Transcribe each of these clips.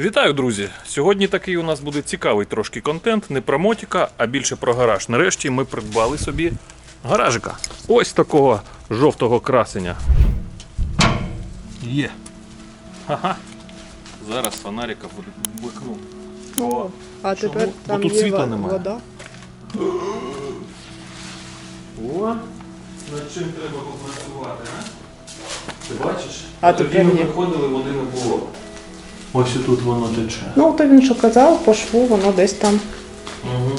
Вітаю, друзі! Сьогодні такий у нас буде цікавий трошки контент, не про мотіка, а більше про гараж. Нарешті ми придбали собі гаражика. Ось такого жовтого красення. Є. Ха-ха. Зараз фонарика вмикну. О, а Чому? тепер Бо тут є світла немає. вода. О, над чим треба попрацювати, а? Ти бачиш? А Тоді тепер ми ні. приходили, води не було. Ось тут воно тече. Ну, то він що казав, по шву, воно десь там. Угу.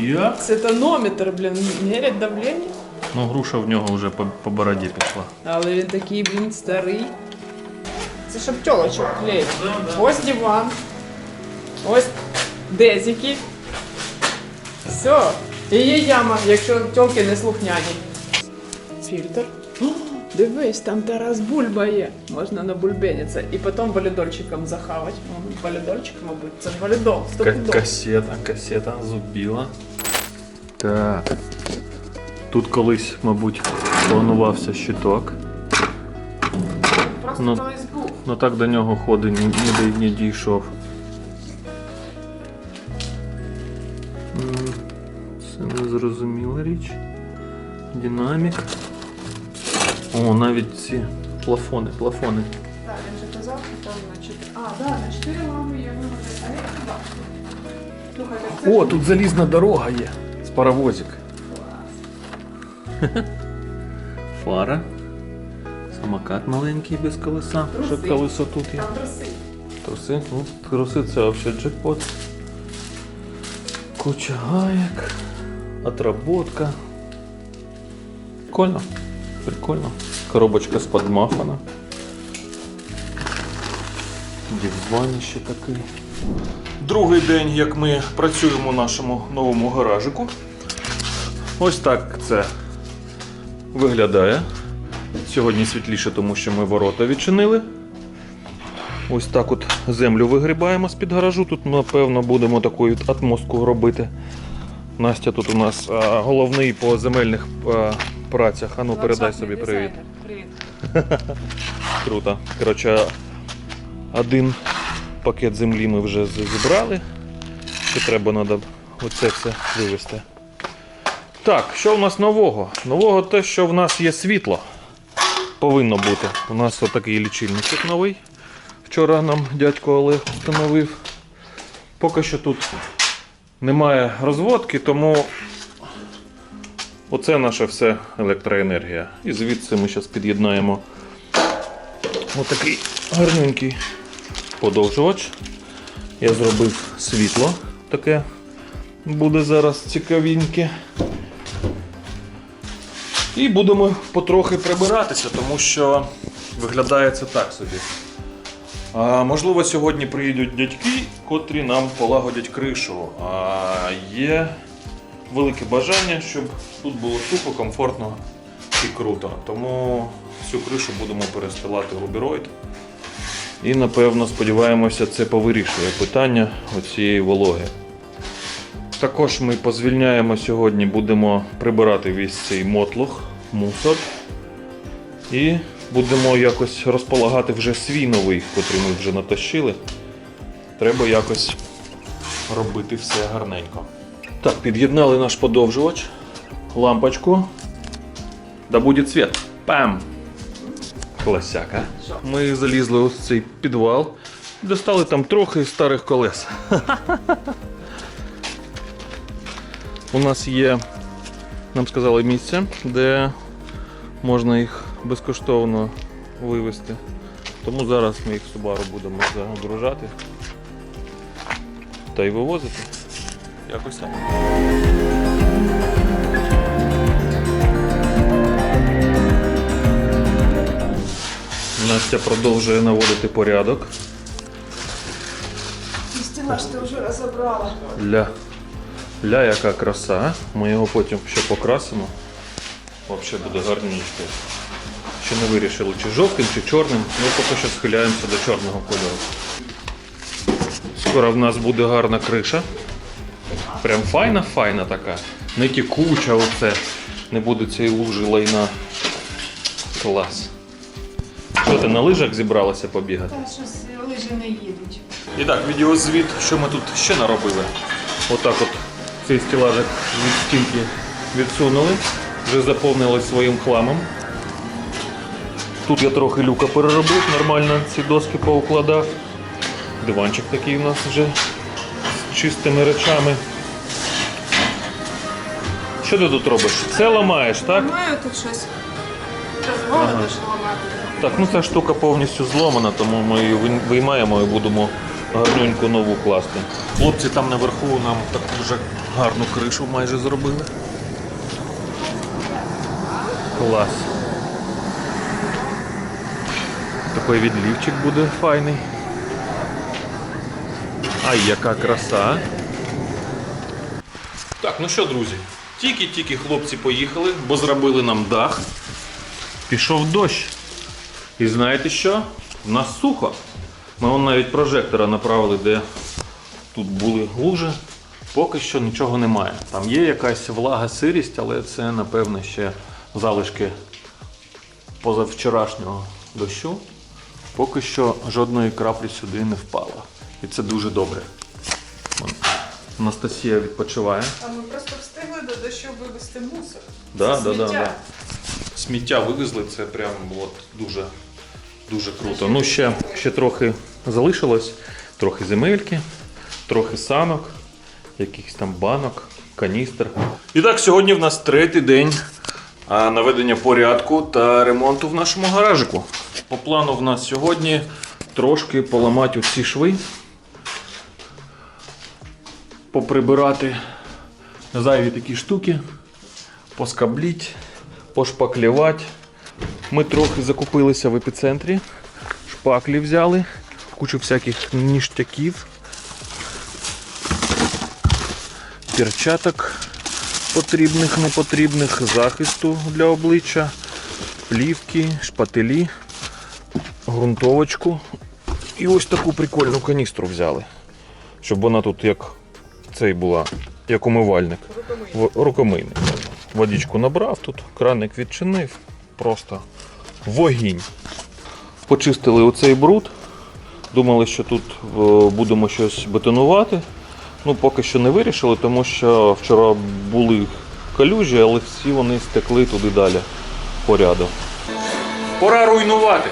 Як? Це тонометр, блін, мірять давлення. Ну, груша в нього вже по, по бороді пішла. Але він такий, блін, старий. Це щоб тілочок клеїть. Ось диван. Ось дезики. Все. І є яма, якщо тілки не слухняні. Фільтр. Дивись, там Тарас Бульба є. Можна на набульбенитися. І потім валідольчиком захавати. О, Валідольчик, мабуть, це ж валідол. К- стопудово. касета, касета зубіла. Так. Тут колись, мабуть, планувався щиток. Просто Ну. колись був. Ну так до нього ходи ні- ніде не дійшов. М, Це незрозуміла річ. Динамік. О, навіть ці плафони, плафони. Так, він же казав, що там на 4. А, да, на 4 лампи є виводи, а я не бачу. Слухай, так це О, ж- тут залізна дорога є. З паровозик. Фара. Самокат маленький без колеса. Труси. Щоб колесо тут є. Там труси. Труси? Ну, труси це взагалі джекпот. Куча гаєк. Отработка. Прикольно. Прикольно. Коробочка з подмафана. Диванище такий. Другий день, як ми працюємо в нашому новому гаражику. Ось так це виглядає. Сьогодні світліше, тому що ми ворота відчинили. Ось так от землю вигрібаємо з-під гаражу. Тут, напевно, будемо таку от атмостку робити. Настя тут у нас головний по земельних а, працях. Ану, передай собі привіт. Привіт. Круто. Коротше, один пакет землі ми вже зібрали. Ще треба треба оце все вивезти. Так, що в нас нового? Нового те, що в нас є світло. Повинно бути. У нас отакий лічильник новий. Вчора нам дядько Олег встановив. Поки що тут немає розводки, тому оце наша все електроенергія. І звідси ми зараз під'єднаємо отакий гарненький подовжувач. Я зробив світло таке. Буде зараз цікавеньке. І будемо потрохи прибиратися, тому що виглядає це так собі. А, можливо, сьогодні приїдуть дядьки, котрі нам полагодять кришу. А є велике бажання, щоб тут було сухо, комфортно і круто. Тому всю кришу будемо перестилати рубіроїд. І напевно сподіваємося, це повирішує питання оцієї вологи. Також ми позвільняємо сьогодні, будемо прибирати весь цей мотлох, мусор. І будемо якось розполагати вже свій новий, котрий ми вже натащили. Треба якось робити все гарненько. Так, під'єднали наш подовжувач, лампочку. Да буде світ. Пам! Класяка. Ми залізли ось цей підвал, достали там трохи старих колес. У нас є, нам сказали, місце, де можна їх безкоштовно вивезти. Тому зараз ми їх в Subaru будемо загружати та й вивозити. Якось так. Настя продовжує наводити порядок. Стіна ж ти вже розібрала. Ля. Ля, яка краса. Ми його потім ще покрасимо. Взагалі буде гарненько. Ще не вирішили, чи жовтим, чи чорним. Ми поки що схиляємося до чорного кольору. Скоро в нас буде гарна криша. Прям файна-файна така. Не тікуча оце. Не буде цієї лужі лайна. Клас. Що ти на лижах зібралася побігати? Та щось лижі не їдуть. І так, відеозвіт, що ми тут ще наробили. Отак от цей стілажик від стінки відсунули, вже заповнили своїм хламом. Тут я трохи люка переробив, нормально ці доски поукладав. Диванчик такий у нас вже з чистими речами. Що ти тут робиш? Це ламаєш, так? Маю тут щось. Дозволити Ага. ж ламати. Так, ну ця штука повністю зломана, тому ми її виймаємо і будемо гарненьку нову класти. Хлопці там наверху нам таку вже гарну кришу майже зробили. Клас. Такий відлівчик буде файний. Ай, яка краса. Так, ну що, друзі, тільки-тільки хлопці поїхали, бо зробили нам дах. Пішов дощ. І знаєте що? У нас сухо. Ми вон навіть прожектора направили, де тут були лужи. Поки що нічого немає. Там є якась влага, сирість, але це, напевно, ще залишки позавчорашнього дощу. Поки що жодної краплі сюди не впало. І це дуже добре. Вон, Анастасія відпочиває. А ми просто встигли до дощу вивезти мусор. Да, Це да, да, да. Сміття вивезли, це прям от дуже, дуже круто. Ну, ще, ще трохи залишилось, трохи земельки, трохи санок, якихось там банок, каністр. І так, сьогодні в нас третій день наведення порядку та ремонту в нашому гаражику. По плану в нас сьогодні трошки поламати оці шви, поприбирати зайві такі штуки поскабліть, пошпаклювати. Ми трохи закупилися в епіцентрі, шпаклі взяли, кучу всяких ніштяків, перчаток потрібних, непотрібних, захисту для обличчя, плівки, шпателі, ґрунтовочку. І ось таку прикольну каністру взяли, щоб вона тут як цей була, як умивальник. Рукомийник. Водичку набрав, тут краник відчинив, просто вогінь. Почистили оцей бруд. Думали, що тут е, будемо щось бетонувати. Ну, поки що не вирішили, тому що вчора були калюжі, але всі вони стекли туди далі по ряду. Пора руйнувати.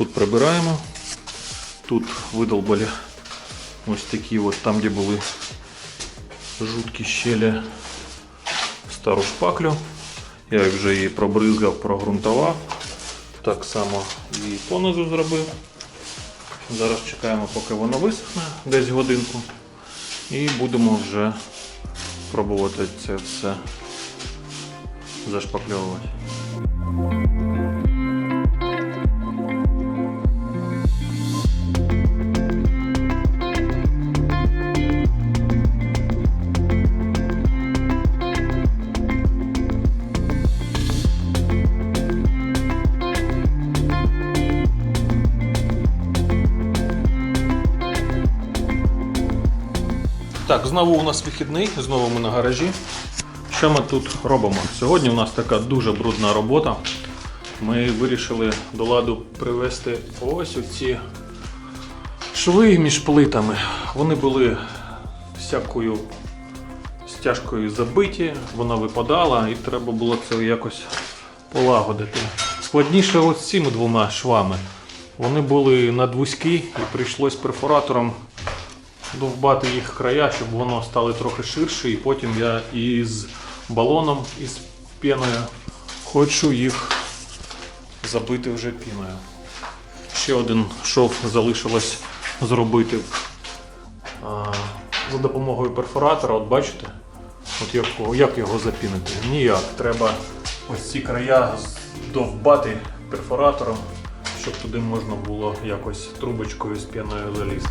Тут прибираємо. Тут видолбали ось такі от там, де були жуткі щелі стару шпаклю. Я вже її пробризгав, прогрунтував. Так само і понизу зробив. Зараз чекаємо, поки воно висохне, десь годинку. І будемо вже пробувати це все зашпакльовувати. Так, знову у нас вихідний, знову ми на гаражі. Що ми тут робимо? Сьогодні у нас така дуже брудна робота. Ми вирішили до ладу привести ось оці шви між плитами. Вони були всякою стяжкою забиті, вона випадала і треба було це якось полагодити. Складніше ось цими двома швами. Вони були надвузькі і прийшлось перфоратором довбати їх края, щоб воно стало трохи ширше, і потім я із балоном із піною хочу їх забити вже піною. Ще один шов залишилось зробити за допомогою перфоратора. От бачите, от як, як його запінити? Ніяк. Треба ось ці края довбати перфоратором, щоб туди можна було якось трубочкою з піною залізти.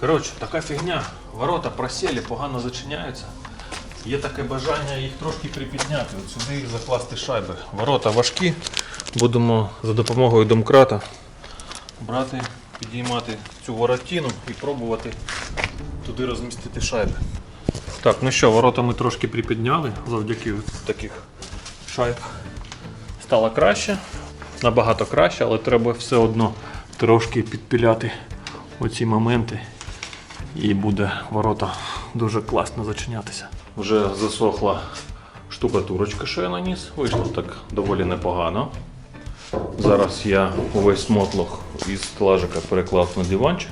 Коротше, така фігня. Ворота просіли, погано зачиняються. Є таке бажання їх трошки припідняти. От сюди їх закласти шайби. Ворота важкі. Будемо за допомогою домкрата брати, підіймати цю воротину і пробувати туди розмістити шайби. Так, ну що, ворота ми трошки припідняли завдяки таких шайб. Стало краще, набагато краще, але треба все одно трошки підпіляти оці моменти. І буде ворота дуже класно зачинятися. Вже засохла штукатурочка, що я наніс. Вийшло так доволі непогано. Зараз я увесь мотлох із стелажика переклав на диванчик.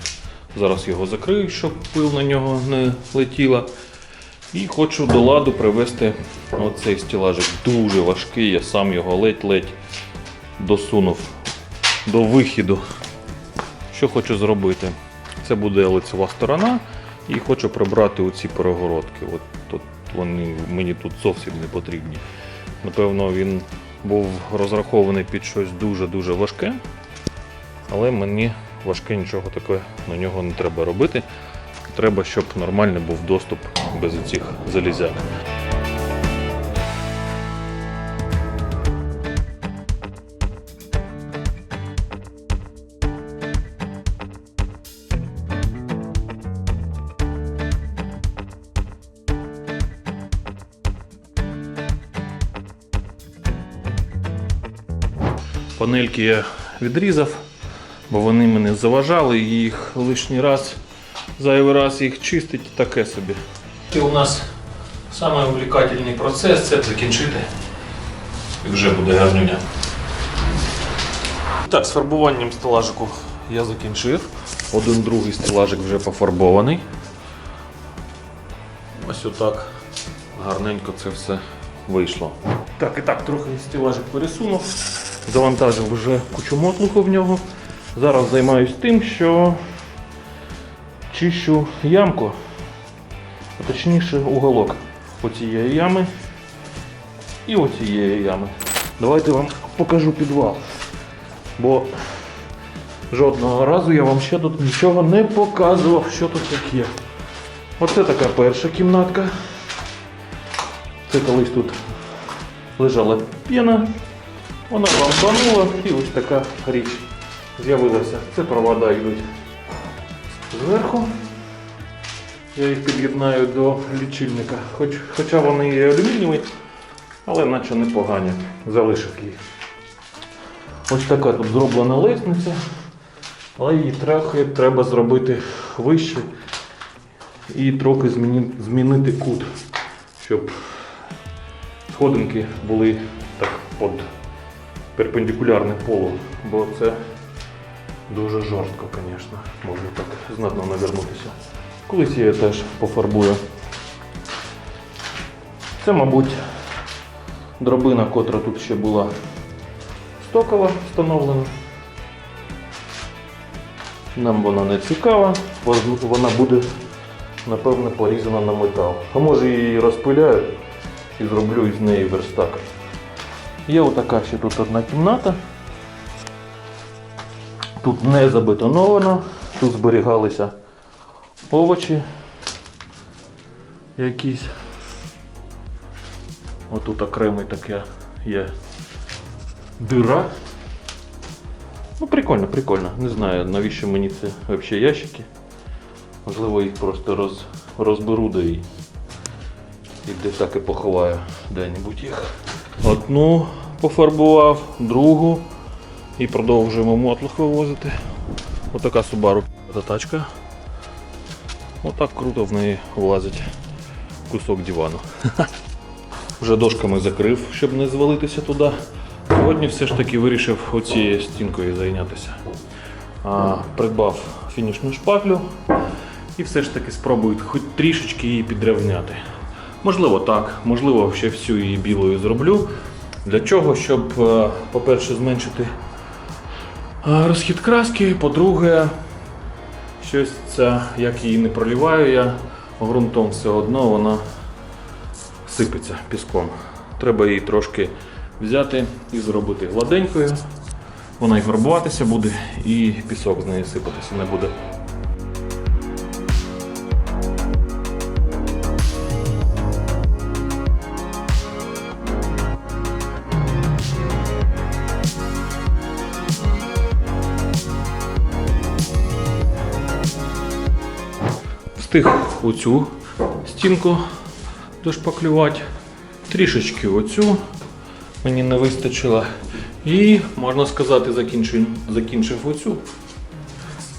Зараз його закрию, щоб пил на нього не летіла. І хочу до ладу привести оцей стелажик. Дуже важкий, я сам його ледь-ледь досунув до вихіду. Що хочу зробити? Це буде лицева сторона, і хочу прибрати оці перегородки. От, от вони мені тут зовсім не потрібні. Напевно, він був розрахований під щось дуже-дуже важке, але мені важке нічого таке на нього не треба робити. Треба, щоб нормальний був доступ без цих залізяк. Панельки я відрізав, бо вони мене заважали і їх лишній раз, зайвий раз їх чистить таке собі. І у нас самий процес це закінчити. І вже буде гарнюня. Так, з фарбуванням стелажику я закінчив. Один другий стелажик вже пофарбований. Ось отак гарненько це все вийшло. Так, і так, трохи стелажик пересунув. Завантажив вже кучу мотлуху в нього. Зараз займаюсь тим, що чищу ямку, а точніше уголок оцієї ями і оцієї ями. Давайте вам покажу підвал. Бо жодного разу я вам ще тут нічого не показував, що тут таке. Оце така перша кімнатка. Це колись тут лежала піна. Вона лампанула і ось така річ з'явилася. Це провода йдуть зверху. Я їх під'єднаю до лічильника. Хоч, хоча вони і алюмінієві, але наче непогані. Залишив їх. Ось така тут зроблена лестниця, але її трохи треба зробити вище і трохи зміни- змінити кут, щоб сходинки були так під перпендикулярне полу, бо це дуже жорстко, звісно, можна так знатно навернутися. Колись я теж пофарбую. Це, мабуть, дробина, котра тут ще була стокова встановлена. Нам вона не цікава, вона буде, напевно, порізана на метал. А може її розпиляю і зроблю із неї верстак. Є отака ще тут одна кімната. Тут не забетоновано, тут зберігалися овочі якісь. Отут окремий таке є дира. Ну прикольно, прикольно. Не знаю, навіщо мені це взагалі ящики. Можливо, їх просто роз, розберу да і, і де так і поховаю де-небудь їх. Одну пофарбував, другу і продовжуємо мотлох вивозити. Отака Subaru та тачка. Отак круто в неї влазить кусок дивану. Вже дошками закрив, щоб не звалитися туди. Сьогодні все ж таки вирішив оцією стінкою зайнятися. А, придбав фінішну шпаклю і все ж таки спробую хоч трішечки її підрівняти. Можливо, так, можливо, ще всю її білою зроблю. Для чого? Щоб, е, по-перше, зменшити е, розхід краски, по-друге, щось це, як її не проливаю я, ґрунтом все одно вона сипеться піском. Треба її трошки взяти і зробити гладенькою. Вона і фарбуватися буде, і пісок з неї сипатися не буде. Встиг оцю стінку дошпаклювати, трішечки оцю мені не вистачило. І, можна сказати, закінчив, закінчив оцю.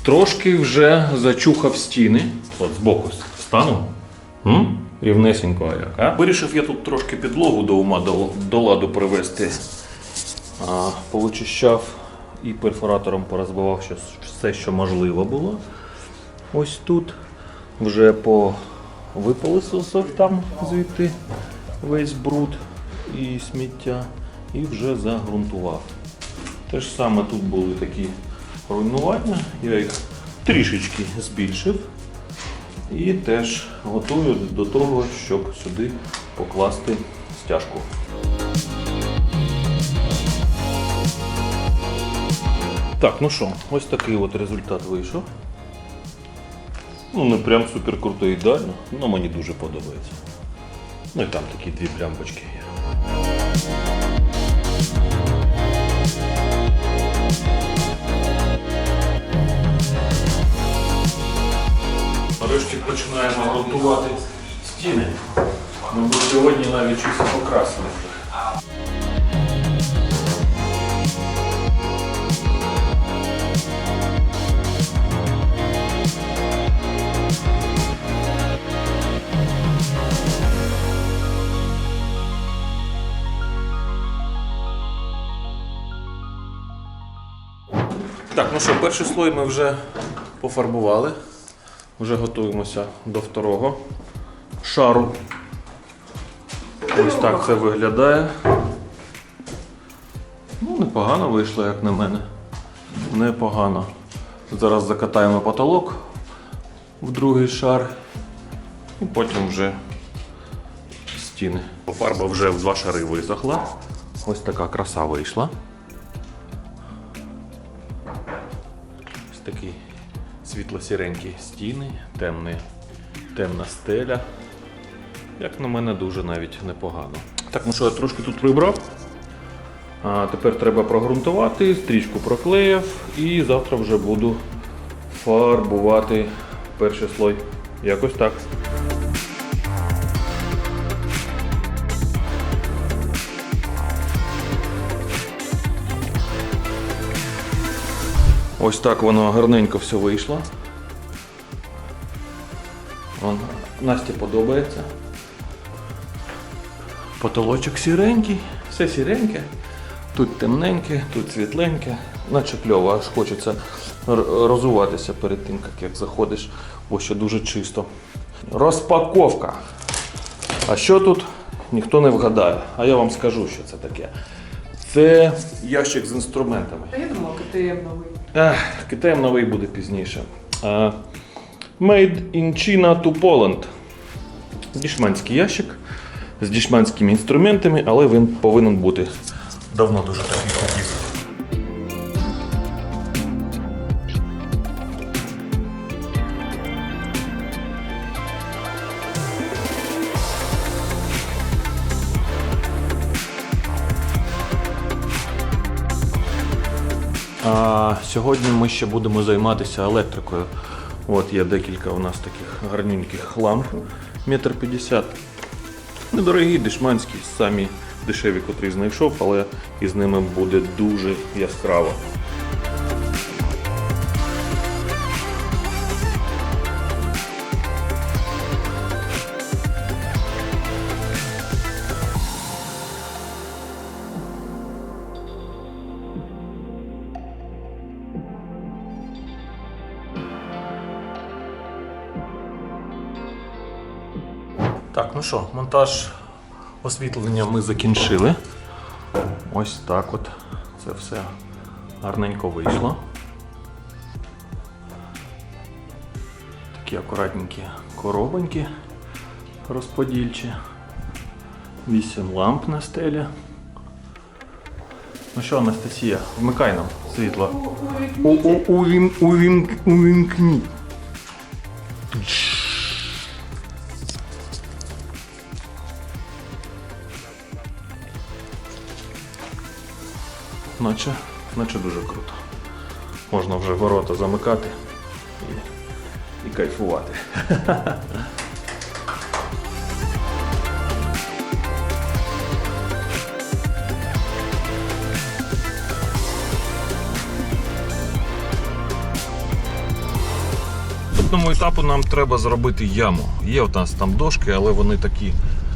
Трошки вже зачухав стіни. От збоку стану. М? Рівнесенько як. А? Вирішив я тут трошки підлогу до ума до, до ладу привести. А, повичищав і перфоратором порозбивав все, що можливо було. Ось тут. Вже по випилисосав там звідти весь бруд і сміття. І вже загрунтував. Те ж саме тут були такі руйнування, я їх трішечки збільшив. І теж готую до того, щоб сюди покласти стяжку. Так, ну що, ось такий от результат вийшов. Ну, не прям супер круто ідеально, але мені дуже подобається. Ну і там такі дві плямбочки є. Нарешті починаємо грунтувати стіни. Мабуть, сьогодні навіть щось покрасили. Так, ну що, перший слой ми вже пофарбували. Вже готуємося до второго шару. Ось так це виглядає. Ну, непогано вийшло, як на мене. Непогано. Зараз закатаємо потолок в другий шар і потім вже стіни. Фарба вже в два шари висохла. Ось така краса вийшла. Світло-сіренькі стіни, темні, темна стеля. Як на мене, дуже навіть непогано. Так, ну що, я трошки тут прибрав. А тепер треба прогрунтувати, стрічку проклеїв і завтра вже буду фарбувати перший слой. Якось так. Ось так воно гарненько все вийшло. Вон, Насті подобається. Потолочок сіренький, все сіреньке. Тут темненьке, тут світленьке, наче кльово, аж хочеться розуватися перед тим, як, заходиш, бо ще дуже чисто. Розпаковка. А що тут? Ніхто не вгадає. А я вам скажу, що це таке. Це ящик з інструментами. А я думала, КТМ новий. Китаєм новий буде пізніше. Made in China to Poland. Дішманський ящик з дішманськими інструментами, але він повинен бути. Давно дуже такий хотів. А сьогодні ми ще будемо займатися електрикою. От є декілька у нас таких гарненьких ламп, метр п'ятдесят. Недорогі, дешманські, самі дешеві, котрі знайшов, але із ними буде дуже яскраво. Монтаж освітлення ми закінчили. Ось так от це все гарненько вийшло. Такі акуратненькі коробоньки розподільчі. Вісім ламп на стелі. Ну що, Анастасія, вмикай нам світло. Увімкніть. Наче, наче дуже круто. Можна вже ворота замикати і, і кайфувати. Наступному етапу нам треба зробити яму. Є у нас там дошки, але вони такі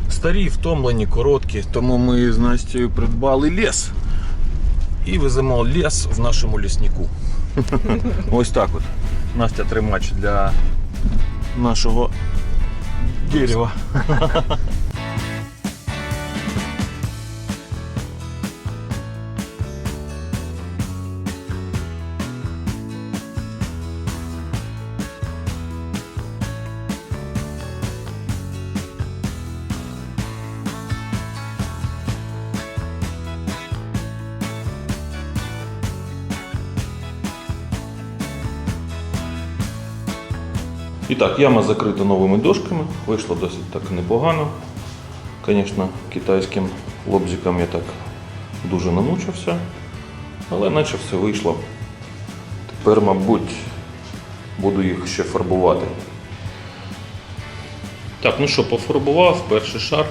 старі, втомлені, короткі. Тому ми з Настю придбали ліс. І веземо ліс в нашому ліснику. Ось так от. Настя тримач для нашого дерева. так, яма закрита новими дошками. Вийшло досить так непогано. Звісно, китайським лобзиком я так дуже намучився, але наче все вийшло. Тепер, мабуть, буду їх ще фарбувати. Так, ну що, пофарбував перший шар.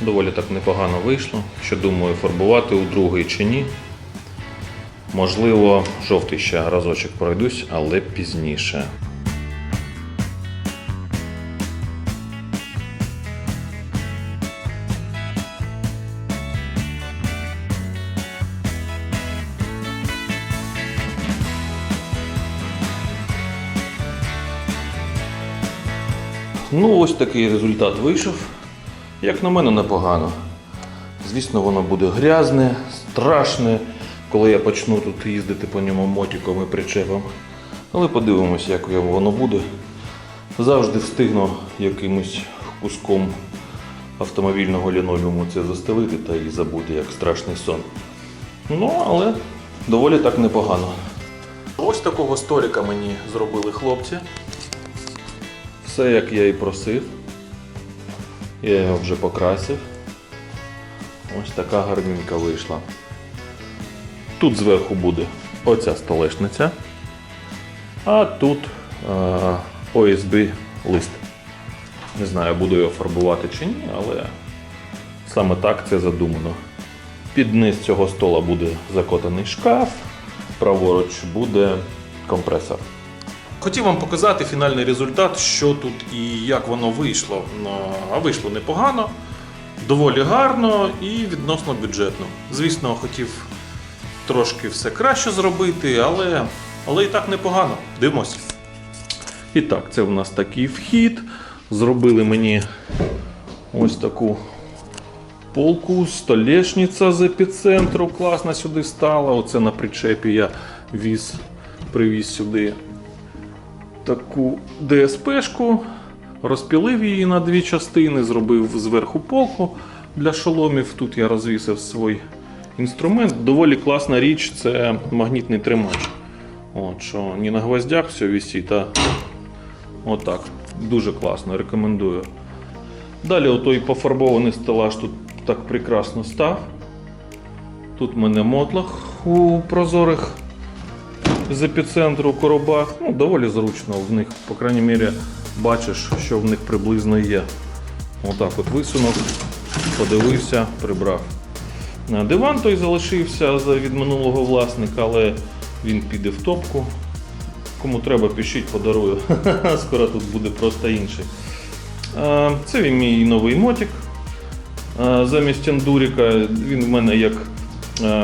Доволі так непогано вийшло. Ще думаю, фарбувати у другий чи ні. Можливо, жовтий ще разочок пройдусь, але пізніше. Ну, ось такий результат вийшов. Як на мене, непогано. Звісно, воно буде грязне, страшне, коли я почну тут їздити по ньому мотиком і причепом. Але подивимось, як воно буде. Завжди встигну якимось куском автомобільного лінолеуму це застелити та і забути, як страшний сон. Ну, але доволі так непогано. Ось такого столика мені зробили хлопці. Все як я і просив. Я його вже покрасив. Ось така гарненька вийшла. Тут зверху буде оця столешниця, а тут е, лист. Не знаю, буду його фарбувати чи ні, але саме так це задумано. Під низ цього стола буде закотаний шкаф, праворуч буде компресор. Хотів вам показати фінальний результат, що тут і як воно вийшло. А вийшло непогано, доволі гарно і відносно бюджетно. Звісно, хотів трошки все краще зробити, але, але і так непогано. Дивимося. І так, це в нас такий вхід. Зробили мені ось таку полку, столешниця з епіцентру класно сюди стала. Оце на причепі я віз, привіз сюди таку ДСПшку, розпілив її на дві частини, зробив зверху полку для шоломів. Тут я розвісив свій інструмент. Доволі класна річ це магнітний тримач. От, що не на гвоздях все висить, а отак. Дуже класно, рекомендую. Далі отой пофарбований стелаж тут так прекрасно став. Тут в мене мотлах у прозорих з епіцентру коробах. Ну, доволі зручно в них, по крайній мірі, бачиш, що в них приблизно є. Отак от висунув, подивився, прибрав. Е, Диван той залишився від минулого власника, але він піде в топку. Кому треба, пишіть, подарую. Скоро тут буде просто інший. Е, Це він мій новий мотик. Е, Замість ендуріка він в мене як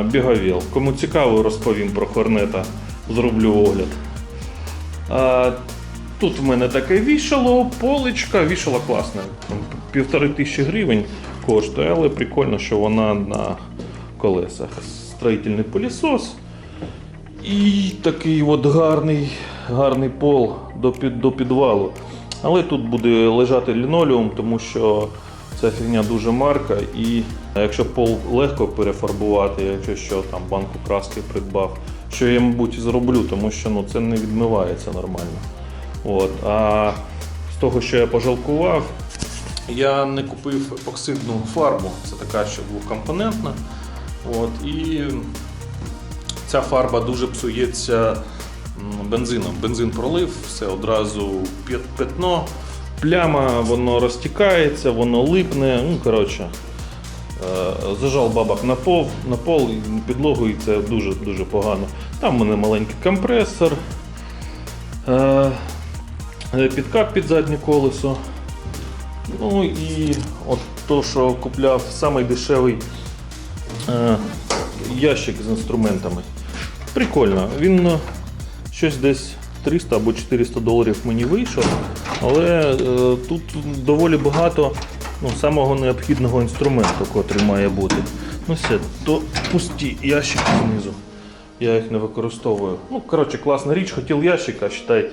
бігавіл. Кому цікаво, розповім про хорнета, зроблю огляд. Е, Тут в мене таке вішало, поличка, вішало класне. Півтори тисячі гривень коштує, але прикольно, що вона на колесах. Строїтельний пилісос. І такий от гарний, гарний пол до, під, до підвалу. Але тут буде лежати лінолеум, тому що ця фігня дуже марка. І якщо пол легко перефарбувати, якщо що там банку краски придбав, що я, мабуть, зроблю, тому що ну, це не відмивається нормально. От. А з того, що я пожалкував, я не купив епоксидну фарбу. Це така, що двокомпонентна. От. І Ця фарба дуже псується бензином. Бензин пролив, все одразу пятно, пляма, воно розтікається, воно липне. Ну, коротше, зажав бабак на пол, на пол підлогу, і це дуже-дуже погано. Там у мене маленький компресор, е, е, підкап під заднє колесо. Ну і от то, що купляв самий дешевий е, ящик з інструментами. Прикольно. Він е, щось десь 300 або 400 доларів мені вийшов, але е, тут доволі багато ну, самого необхідного інструменту, котрий має бути. Ну все, то пусті ящики знизу. Я їх не використовую. Ну, коротше, класна річ, хотів ящика, считай,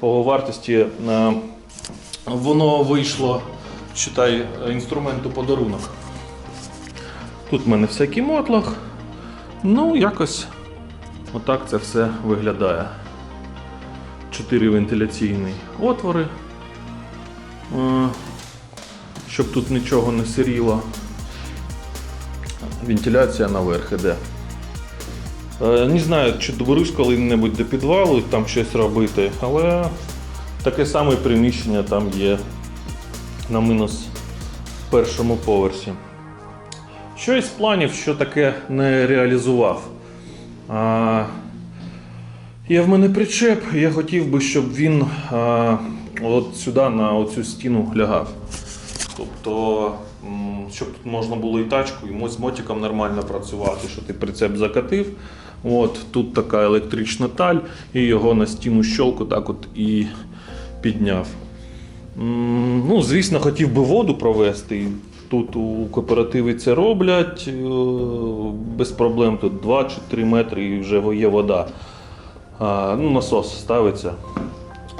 по вартості е, воно вийшло, считай, інструменту подарунок. Тут в мене всякий мотлох. Ну, якось отак це все виглядає. Чотири вентиляційні отвори. Щоб тут нічого не сиріло. Вентиляція наверх іде. Е, Не знаю, чи доберусь коли-небудь до підвалу там щось робити, але таке саме приміщення там є на мінус першому поверсі. Що із планів, що таке не реалізував. А, є в мене причеп, я хотів би, щоб він а, от сюди на оцю стіну лягав. Тобто, щоб тут можна було і тачку, і з мотиком нормально працювати, що ти прицеп закатив. От, тут така електрична таль, і його на стіну щолку так от і підняв. Ну, звісно, хотів би воду провести. Тут у кооперативі це роблять е, без проблем. Тут 2 чи 3 метри і вже є вода. Ну, насос ставиться,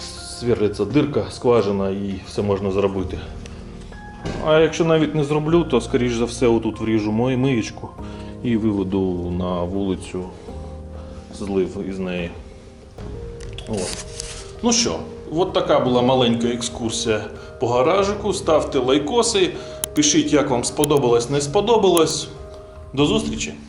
сверлиться дирка, скважина і все можна зробити. А якщо навіть не зроблю, то скоріш за все отут вріжу мою миєчку і виведу на вулицю злив із неї. От. Ну що, от така була маленька екскурсія по гаражику. Ставте лайкоси, пишіть, як вам сподобалось, не сподобалось. До зустрічі!